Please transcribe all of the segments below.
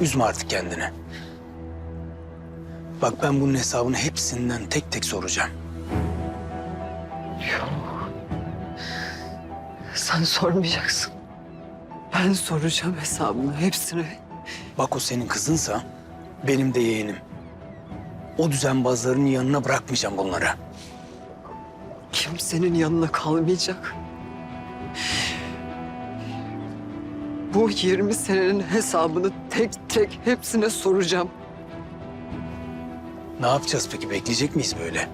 Üzme artık kendini. Bak ben bunun hesabını hepsinden tek tek soracağım. Sen sormayacaksın. Ben soracağım hesabını hepsini. Bak o senin kızınsa benim de yeğenim. O düzenbazların yanına bırakmayacağım bunları. Kimsenin yanına kalmayacak. Bu 20 senenin hesabını tek tek hepsine soracağım. Ne yapacağız peki? Bekleyecek miyiz böyle?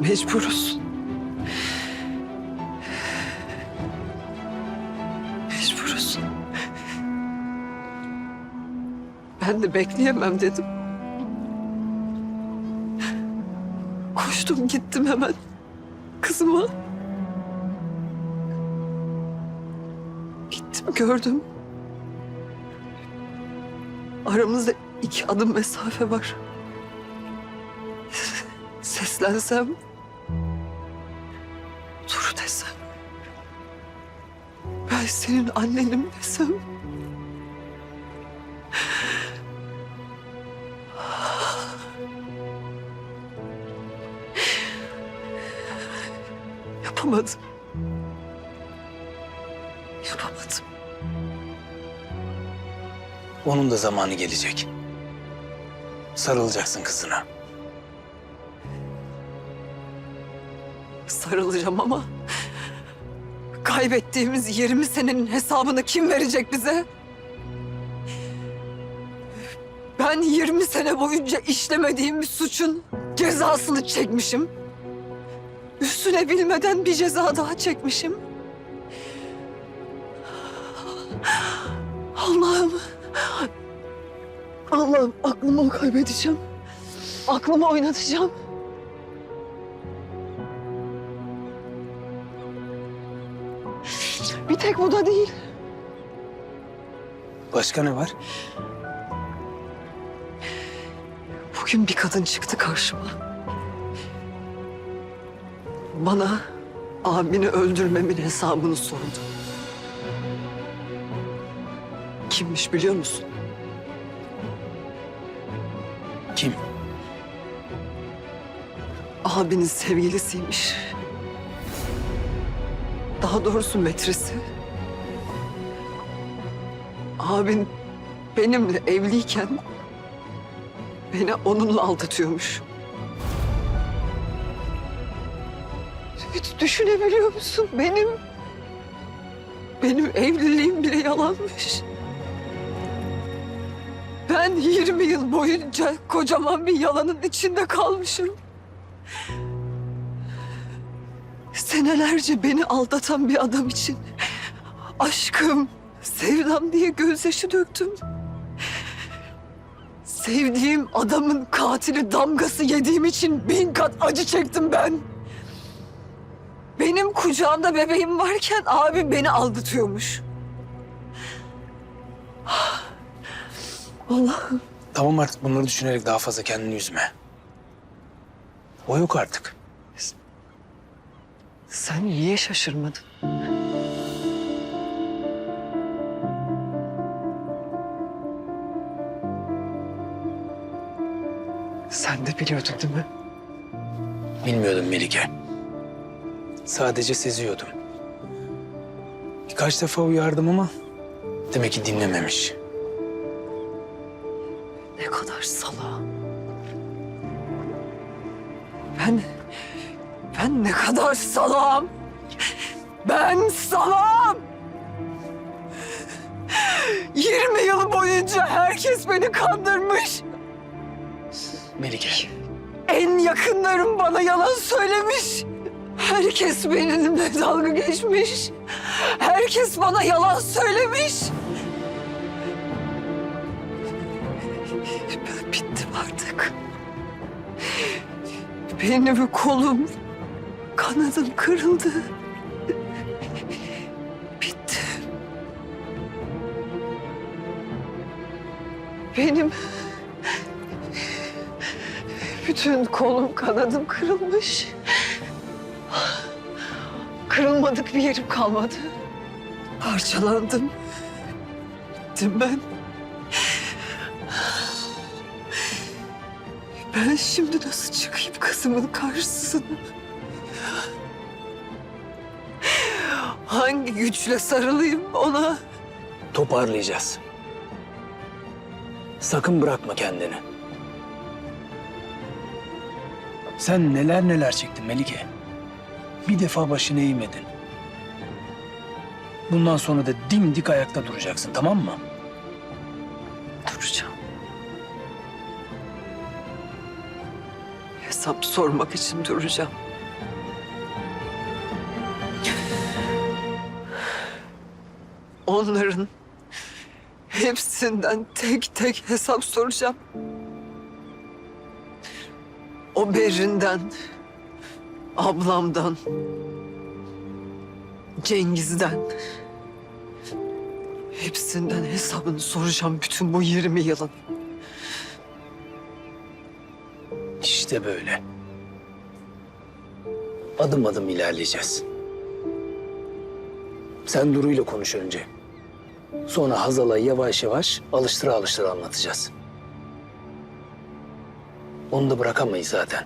Mecburuz. Mecburuz. Ben de bekleyemem dedim. Koştum gittim hemen kızıma. Gittim gördüm. Aramızda iki adım mesafe var. Seslensem Dur desem. Ben senin annenim desem. Yapamadım. Onun da zamanı gelecek. Sarılacaksın kızına. Sarılacağım ama... Kaybettiğimiz 20 senenin hesabını kim verecek bize? Ben 20 sene boyunca işlemediğim bir suçun cezasını çekmişim. Üstüne bilmeden bir ceza daha çekmişim. Allah'ım. Allah'ım aklımı kaybedeceğim. Aklımı oynatacağım. Bir tek bu da değil. Başka ne var? Bugün bir kadın çıktı karşıma. Bana abini öldürmemin hesabını sordu. Kimmiş biliyor musun? Kim? Abinin sevgilisiymiş. Daha doğrusu metresi. Abin benimle evliyken beni onunla aldatıyormuş. Hiç düşünebiliyor musun? Benim benim evliliğim bile yalanmış. Ben 20 yıl boyunca kocaman bir yalanın içinde kalmışım. Senelerce beni aldatan bir adam için aşkım, sevdam diye gözyaşı döktüm. Sevdiğim adamın katili damgası yediğim için bin kat acı çektim ben. Benim kucağımda bebeğim varken abim beni aldatıyormuş. Allah'ım. Tamam artık bunları düşünerek daha fazla kendini üzme. O yok artık. Sen niye şaşırmadın? Sen de biliyordun değil mi? Bilmiyordum Melike. Sadece seziyordum. Birkaç defa uyardım ama demek ki dinlememiş. Ben... Ben ne kadar salağım. Ben salağım. 20 yıl boyunca herkes beni kandırmış. Melike. En yakınlarım bana yalan söylemiş. Herkes benimle dalga geçmiş. Herkes bana yalan söylemiş. Benim kolum, kanadım kırıldı. Bittim. Benim bütün kolum kanadım kırılmış. Kırılmadık bir yerim kalmadı. Parçalandım. ettim ben. Ben şimdi nasıl çıkayım kızımın karşısına? Hangi güçle sarılayım ona? Toparlayacağız. Sakın bırakma kendini. Sen neler neler çektin Melike. Bir defa başını eğmedin. Bundan sonra da dimdik ayakta duracaksın tamam mı? Hesap sormak için duracağım. Onların hepsinden tek tek hesap soracağım. O Berin'den, ablamdan, Cengiz'den. Hepsinden hesabını soracağım bütün bu 20 yılın. İşte böyle. Adım adım ilerleyeceğiz. Sen Duru'yla konuş önce. Sonra Hazal'a yavaş yavaş alıştıra alıştıra anlatacağız. Onu da bırakamayız zaten.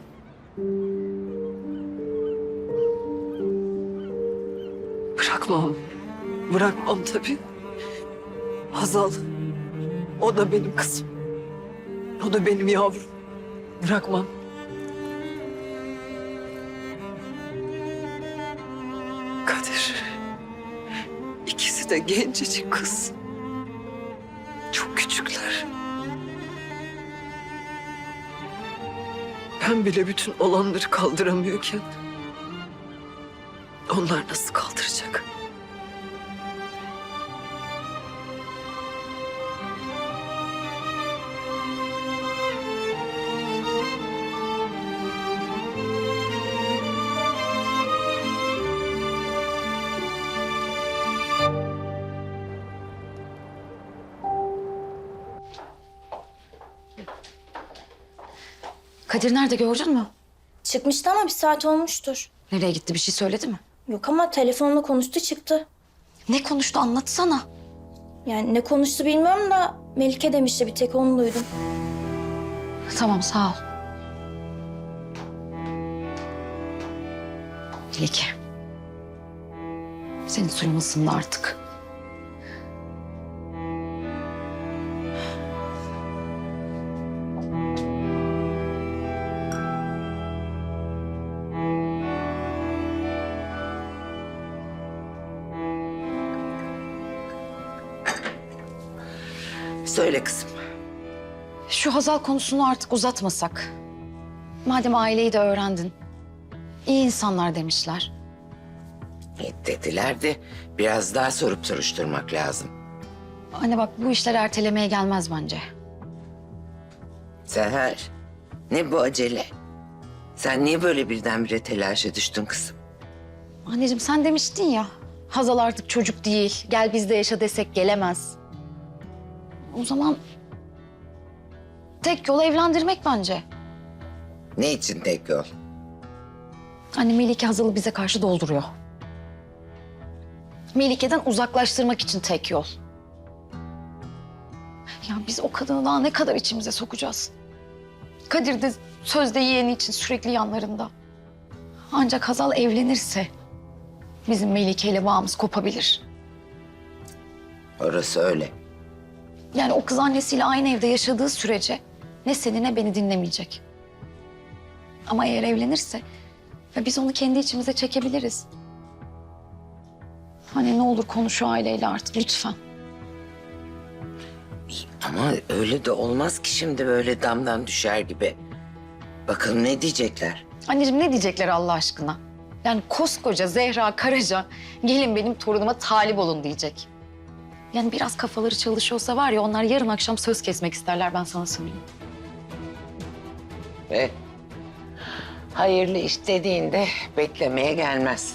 Bırakmam. Bırakmam tabii. Hazal. O da benim kızım. O da benim yavrum. Bırakmam. Kadir. İkisi de gencecik kız. Çok küçükler. Ben bile bütün olanları kaldıramıyorken... Onlar nasıl kaldıracak? Kadir nerede gördün mü? Çıkmıştı ama bir saat olmuştur. Nereye gitti bir şey söyledi mi? Yok ama telefonla konuştu çıktı. Ne konuştu anlatsana. Yani ne konuştu bilmiyorum da Melike demişti bir tek onu duydum. Tamam sağ ol. Melike. Senin suyun ısındı artık. Söyle kızım. Şu Hazal konusunu artık uzatmasak. Madem aileyi de öğrendin. İyi insanlar demişler. E, Dediler de biraz daha sorup soruşturmak lazım. Anne bak bu işler ertelemeye gelmez bence. Seher, ne bu acele? Sen niye böyle birdenbire telaşa düştün kızım? Anneciğim sen demiştin ya. Hazal artık çocuk değil. Gel bizde yaşa desek gelemez. O zaman tek yol evlendirmek bence. Ne için tek yol? Anne Melike Hazal'ı bize karşı dolduruyor. Melike'den uzaklaştırmak için tek yol. Ya biz o kadını daha ne kadar içimize sokacağız? Kadir de sözde yeğeni için sürekli yanlarında. Ancak Hazal evlenirse bizim Melike ile bağımız kopabilir. Orası öyle. Yani o kız annesiyle aynı evde yaşadığı sürece ne seni ne beni dinlemeyecek. Ama eğer evlenirse ya biz onu kendi içimize çekebiliriz. Hani ne olur konuş şu aileyle artık lütfen. Ama öyle de olmaz ki şimdi böyle damdan düşer gibi. Bakalım ne diyecekler? Anneciğim ne diyecekler Allah aşkına? Yani koskoca Zehra Karaca gelin benim torunuma talip olun diyecek. Yani biraz kafaları çalışıyorsa var ya onlar yarın akşam söz kesmek isterler ben sana söyleyeyim. Ve hayırlı iş dediğinde beklemeye gelmez.